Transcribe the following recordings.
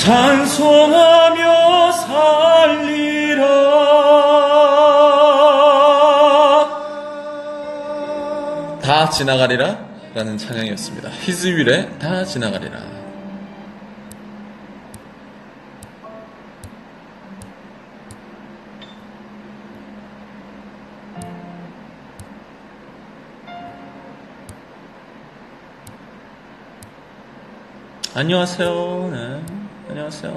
찬송하며 살리라 다 지나가리라 라는 찬양이었습니다. 히즈윌의 다 지나가리라 안녕하세요. 네. 안녕하세요.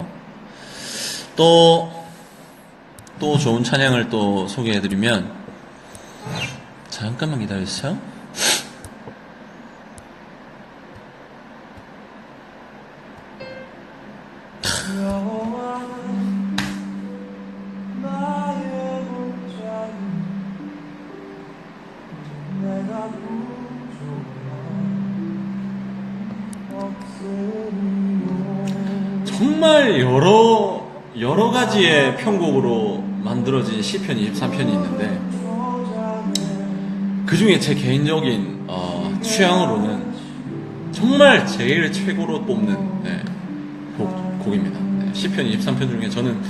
또, 또 좋은 찬양을 또 소개해드리면, 잠깐만 기다려주세요. 정말 여러 여러 가지의 편곡으로 만들어진 시편 23편이 있는데 그 중에 제 개인적인 어, 취향으로는 정말 제일 최고로 뽑는 네, 곡, 곡입니다. 네, 시편 23편 중에 저는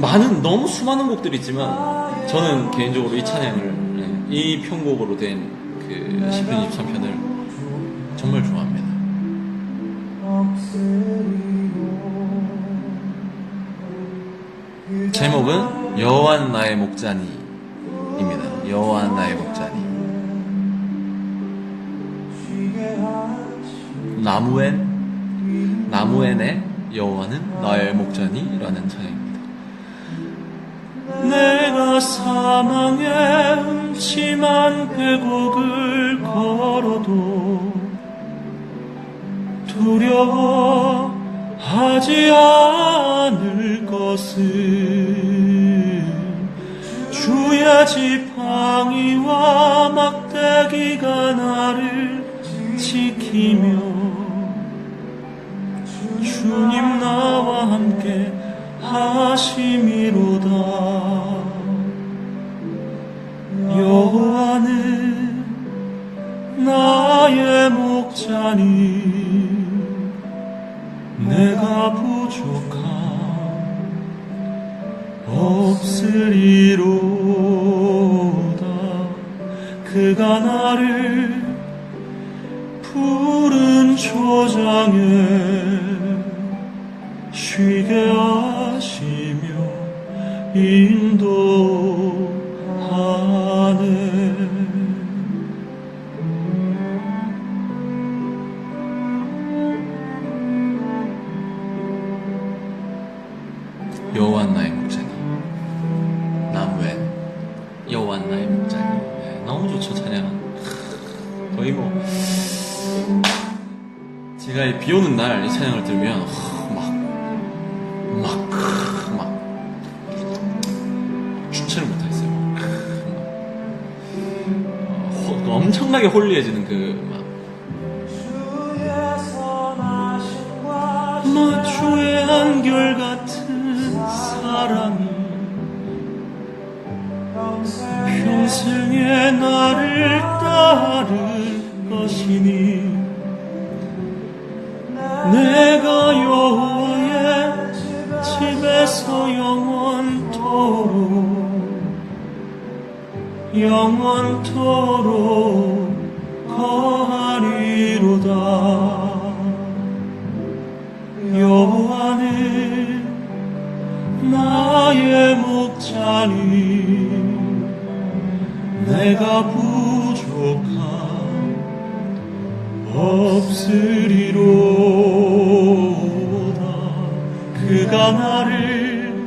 많은 너무 수많은 곡들이 있지만 저는 개인적으로 이 찬양을 네, 이 편곡으로 된 그 시편 23편을 제목은 여호와 나의 목자니입니다. 여호와 나의 목자니. 나무엔 나무엔의 여호와는 나의 목자니라는 찬양입니다. 내가 사망의 음침한 계곡을 걸어도 두려워 하지 않을 것을 주의 지팡이와 막대기가 나를 지키며 주님 나와 함께 하심이로다. 여호와는 나의 목자니 없으리로다. 그가 나를 푸른 초장에 여호와 나의 목자니 네, 너무 좋죠 찬양 거의 뭐 제가 이 비 오는 날 이 찬양을 들으면 막막 막 막, 주체를 못하겠어요. 막, 막, 호- 엄청나게 홀리해지는 그막. 너 주의 한결 같은 사랑 이 평생에 나를 따를 것이니 내가 여호와의 집에서 영원토록 영원토록 거하리로다. 여호와는 나의 목자니 내가 부족함 없으리로다. 그가 나를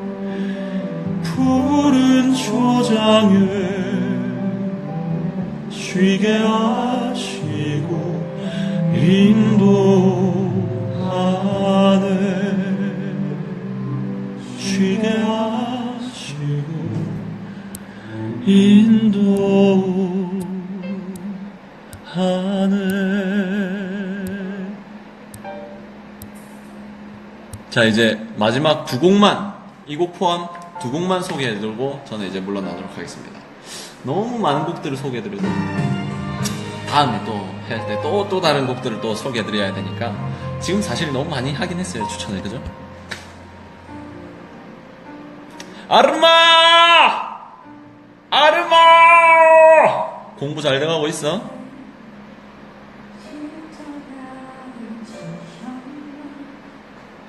푸른 초장에 쉬게 하시고 인도하네. 쉬게 하시고 인도하네 자 이제 마지막 두 곡만 이 곡 포함 두 곡만 소개해드리고 저는 이제 물러나도록 하겠습니다. 너무 많은 곡들을 소개해드려도 다음에 또 할 때 또또 다른 곡들을 또 소개해드려야 되니까 지금 사실 너무 많이 하긴 했어요 추천을 그죠? 아르마 공부 잘 돼가고 있어?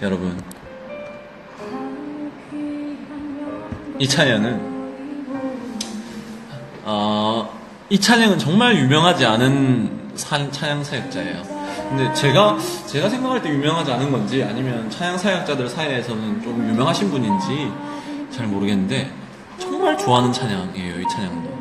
여러분 이 찬양은 어, 이 찬양은 정말 유명하지 않은 사- 찬양 사역자예요. 근데 제가 제가 생각할 때 유명하지 않은 건지 아니면 찬양 사역자들 사이에서는 좀 유명하신 분인지 잘 모르겠는데 정말 좋아하는 찬양이에요. 이 찬양도.